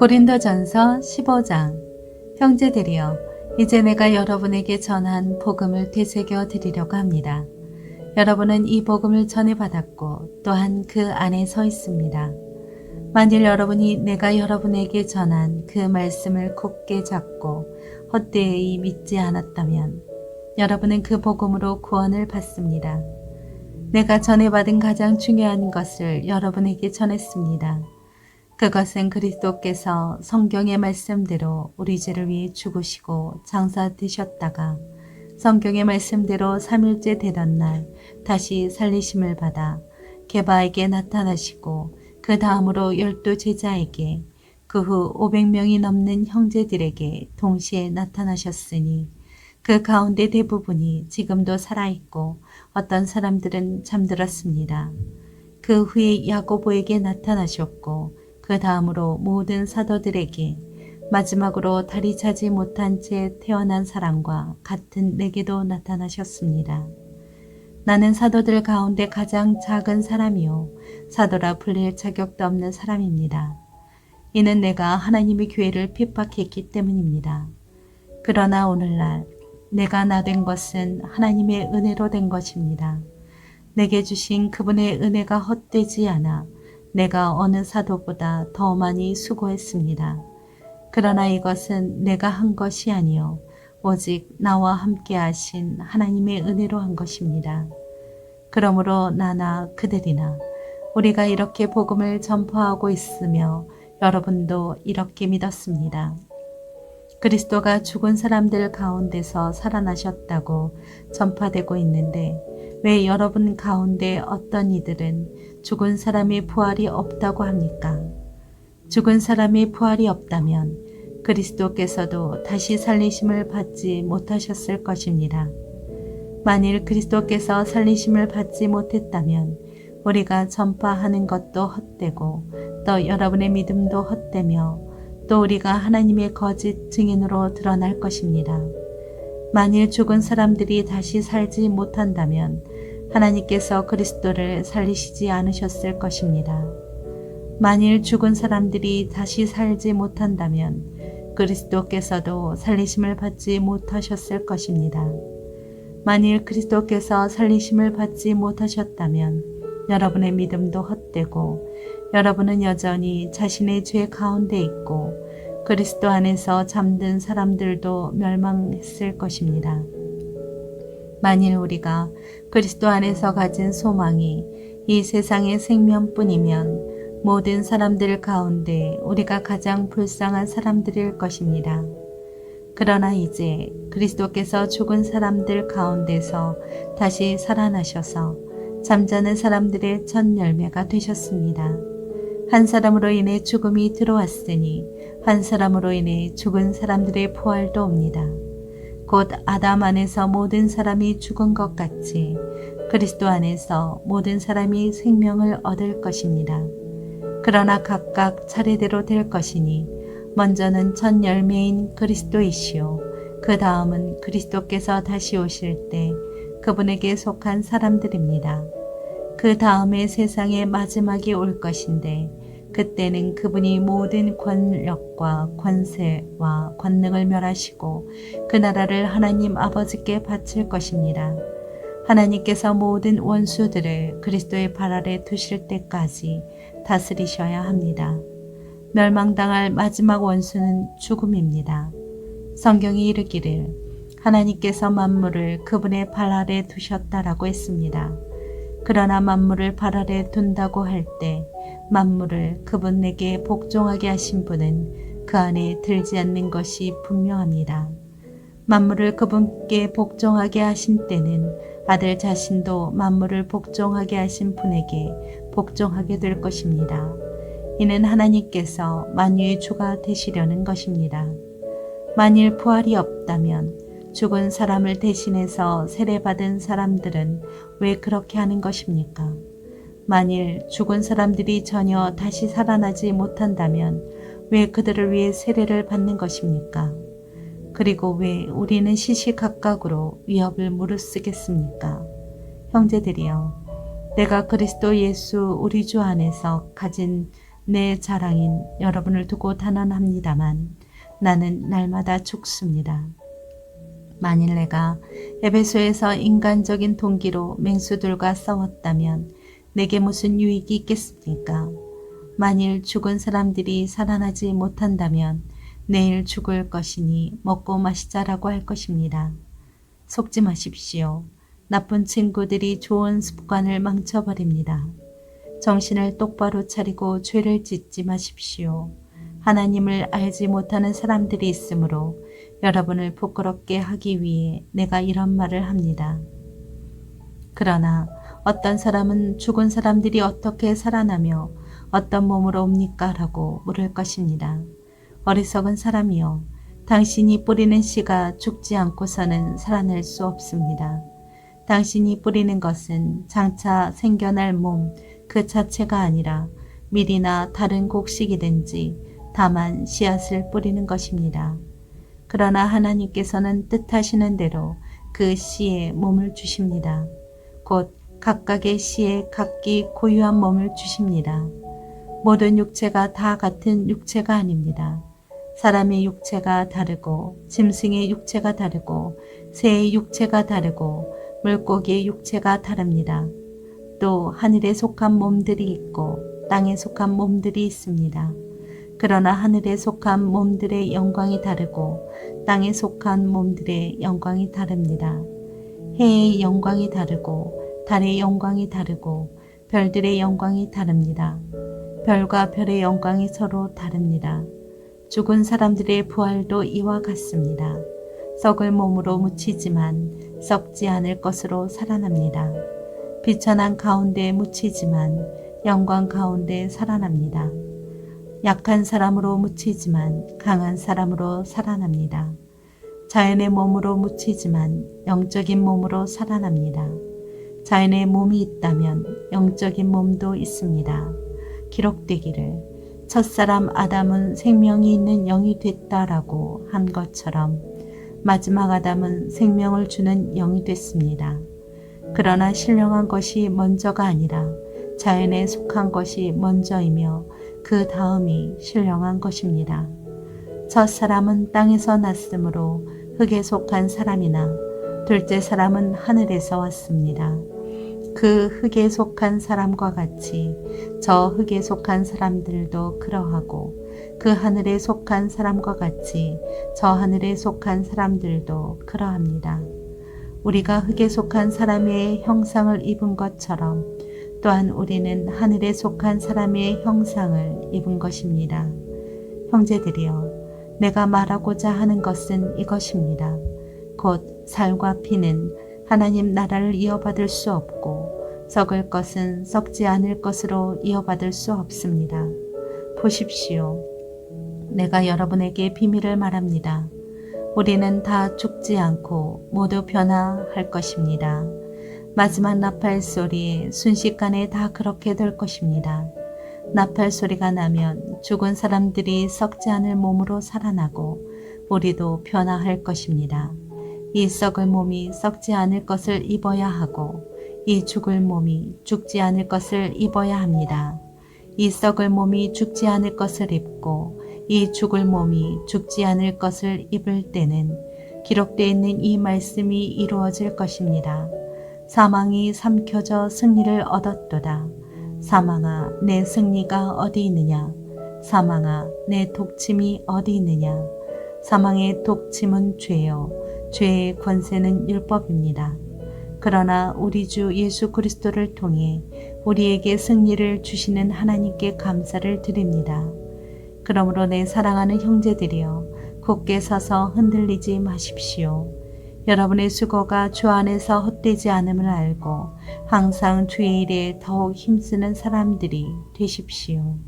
고린도전서 15장 형제들이여 이제 내가 여러분에게 전한 복음을 되새겨 드리려고 합니다. 여러분은 이 복음을 전해 받았고 또한 그 안에 서 있습니다. 만일 여러분이 내가 여러분에게 전한 그 말씀을 굳게 잡고 헛되이 믿지 않았다면 여러분은 그 복음으로 구원을 받습니다. 내가 전해 받은 가장 중요한 것을 여러분에게 전했습니다. 그것은 그리스도께서 성경의 말씀대로 우리 죄를 위해 죽으시고 장사되셨다가 성경의 말씀대로 3일째 되던 날 다시 살리심을 받아 개바에게 나타나시고 그 다음으로 열두 제자에게 그 후 500명이 넘는 형제들에게 동시에 나타나셨으니 그 가운데 대부분이 지금도 살아있고 어떤 사람들은 잠들었습니다. 그 후에 야고보에게 나타나셨고 그 다음으로 모든 사도들에게 마지막으로 다리 차지 못한 채 태어난 사람과 같은 내게도 나타나셨습니다. 나는 사도들 가운데 가장 작은 사람이요. 사도라 불릴 자격도 없는 사람입니다. 이는 내가 하나님의 교회를 핍박했기 때문입니다. 그러나 오늘날 내가 나 된 것은 하나님의 은혜로 된 것입니다. 내게 주신 그분의 은혜가 헛되지 않아 내가 어느 사도보다 더 많이 수고했습니다. 그러나 이것은 내가 한 것이 아니요 오직 나와 함께 하신 하나님의 은혜로 한 것입니다. 그러므로 나나 그들이나 우리가 이렇게 복음을 전파하고 있으며 여러분도 이렇게 믿었습니다. 그리스도가 죽은 사람들 가운데서 살아나셨다고 전파되고 있는데 왜 여러분 가운데 어떤 이들은 죽은 사람의 부활이 없다고 합니까? 죽은 사람의 부활이 없다면 그리스도께서도 다시 살리심을 받지 못하셨을 것입니다. 만일 그리스도께서 살리심을 받지 못했다면 우리가 전파하는 것도 헛되고 또 여러분의 믿음도 헛되며 또 우리가 하나님의 거짓 증인으로 드러날 것입니다. 만일 죽은 사람들이 다시 살지 못한다면 하나님께서 그리스도를 살리시지 않으셨을 것입니다. 만일 죽은 사람들이 다시 살지 못한다면 그리스도께서도 살리심을 받지 못하셨을 것입니다. 만일 그리스도께서 살리심을 받지 못하셨다면 여러분의 믿음도 헛되고 여러분은 여전히 자신의 죄 가운데 있고 그리스도 안에서 잠든 사람들도 멸망했을 것입니다. 만일 우리가 그리스도 안에서 가진 소망이 이 세상의 생명뿐이면 모든 사람들 가운데 우리가 가장 불쌍한 사람들일 것입니다. 그러나 이제 그리스도께서 죽은 사람들 가운데서 다시 살아나셔서 잠자는 사람들의 첫 열매가 되셨습니다. 한 사람으로 인해 죽음이 들어왔으니 한 사람으로 인해 죽은 사람들의 부활도 옵니다. 곧 아담 안에서 모든 사람이 죽은 것 같이 그리스도 안에서 모든 사람이 생명을 얻을 것입니다. 그러나 각각 차례대로 될 것이니 먼저는 첫 열매인 그리스도이시오. 그 다음은 그리스도께서 다시 오실 때 그분에게 속한 사람들입니다. 그 다음에 세상의 마지막이 올 것인데 그때는 그분이 모든 권력과 권세와 권능을 멸하시고 그 나라를 하나님 아버지께 바칠 것입니다. 하나님께서 모든 원수들을 그리스도의 발 아래 두실 때까지 다스리셔야 합니다. 멸망당할 마지막 원수는 죽음입니다. 성경이 이르기를 하나님께서 만물을 그분의 발 아래 두셨다라고 했습니다. 그러나 만물을 발 아래 둔다고 할 때 만물을 그분 에게 복종하게 하신 분은 그 안에 들지 않는 것이 분명합니다. 만물을 그분께 복종하게 하신 때는 아들 자신도 만물을 복종하게 하신 분에게 복종하게 될 것입니다. 이는 하나님께서 만유의 주가 되시려는 것입니다. 만일 부활이 없다면 죽은 사람을 대신해서 세례받은 사람들은 왜 그렇게 하는 것입니까? 만일 죽은 사람들이 전혀 다시 살아나지 못한다면 왜 그들을 위해 세례를 받는 것입니까? 그리고 왜 우리는 시시각각으로 위협을 무릅쓰겠습니까? 형제들이여, 내가 그리스도 예수 우리 주 안에서 가진 내 자랑인 여러분을 두고 단언합니다만 나는 날마다 죽습니다. 만일 내가 에베소에서 인간적인 동기로 맹수들과 싸웠다면 내게 무슨 유익이 있겠습니까? 만일 죽은 사람들이 살아나지 못한다면 내일 죽을 것이니 먹고 마시자라고 할 것입니다. 속지 마십시오. 나쁜 친구들이 좋은 습관을 망쳐버립니다. 정신을 똑바로 차리고 죄를 짓지 마십시오. 하나님을 알지 못하는 사람들이 있으므로 여러분을 부끄럽게 하기 위해 내가 이런 말을 합니다. 그러나 어떤 사람은 죽은 사람들이 어떻게 살아나며 어떤 몸으로 옵니까? 라고 물을 것입니다. 어리석은 사람이요. 당신이 뿌리는 씨가 죽지 않고서는 살아날 수 없습니다. 당신이 뿌리는 것은 장차 생겨날 몸 그 자체가 아니라 밀이나 다른 곡식이든지 다만 씨앗을 뿌리는 것입니다. 그러나 하나님께서는 뜻하시는 대로 그 씨에 몸을 주십니다. 곧 각각의 씨에 각기 고유한 몸을 주십니다. 모든 육체가 다 같은 육체가 아닙니다. 사람의 육체가 다르고 짐승의 육체가 다르고 새의 육체가 다르고 물고기의 육체가 다릅니다. 또 하늘에 속한 몸들이 있고 땅에 속한 몸들이 있습니다. 그러나 하늘에 속한 몸들의 영광이 다르고 땅에 속한 몸들의 영광이 다릅니다. 해의 영광이 다르고 달의 영광이 다르고 별들의 영광이 다릅니다. 별과 별의 영광이 서로 다릅니다. 죽은 사람들의 부활도 이와 같습니다. 썩을 몸으로 묻히지만 썩지 않을 것으로 살아납니다. 비천한 가운데 묻히지만 영광 가운데 살아납니다. 약한 사람으로 묻히지만 강한 사람으로 살아납니다. 자연의 몸으로 묻히지만 영적인 몸으로 살아납니다. 자연의 몸이 있다면 영적인 몸도 있습니다. 기록되기를 첫사람 아담은 생명이 있는 영이 됐다라고 한 것처럼 마지막 아담은 생명을 주는 영이 됐습니다. 그러나 신령한 것이 먼저가 아니라 자연에 속한 것이 먼저이며 그 다음이 신령한 것입니다. 첫 사람은 땅에서 났으므로 흙에 속한 사람이나 둘째 사람은 하늘에서 왔습니다. 그 흙에 속한 사람과 같이 저 흙에 속한 사람들도 그러하고 그 하늘에 속한 사람과 같이 저 하늘에 속한 사람들도 그러합니다. 우리가 흙에 속한 사람의 형상을 입은 것처럼 또한 우리는 하늘에 속한 사람의 형상을 입은 것입니다. 형제들이여, 내가 말하고자 하는 것은 이것입니다. 곧 살과 피는 하나님 나라를 이어받을 수 없고 썩을 것은 썩지 않을 것으로 이어받을 수 없습니다. 보십시오. 내가 여러분에게 비밀을 말합니다. 우리는 다 죽지 않고 모두 변화할 것입니다. 마지막 나팔 소리에 순식간에 다 그렇게 될 것입니다. 나팔 소리가 나면 죽은 사람들이 썩지 않을 몸으로 살아나고 우리도 변화할 것입니다. 이 썩을 몸이 썩지 않을 것을 입어야 하고 이 죽을 몸이 죽지 않을 것을 입어야 합니다. 이 썩을 몸이 죽지 않을 것을 입고 이 죽을 몸이 죽지 않을 것을 입을 때는 기록되어 있는 이 말씀이 이루어질 것입니다. 사망이 삼켜져 승리를 얻었도다. 사망아, 내 승리가 어디 있느냐? 사망아, 내 독침이 어디 있느냐? 사망의 독침은 죄요. 죄의 권세는 율법입니다. 그러나 우리 주 예수 그리스도를 통해 우리에게 승리를 주시는 하나님께 감사를 드립니다. 그러므로 내 사랑하는 형제들이여 굳게 서서 흔들리지 마십시오. 여러분의 수고가 주 안에서 헛되지 않음을 알고 항상 주의 일에 더욱 힘쓰는 사람들이 되십시오.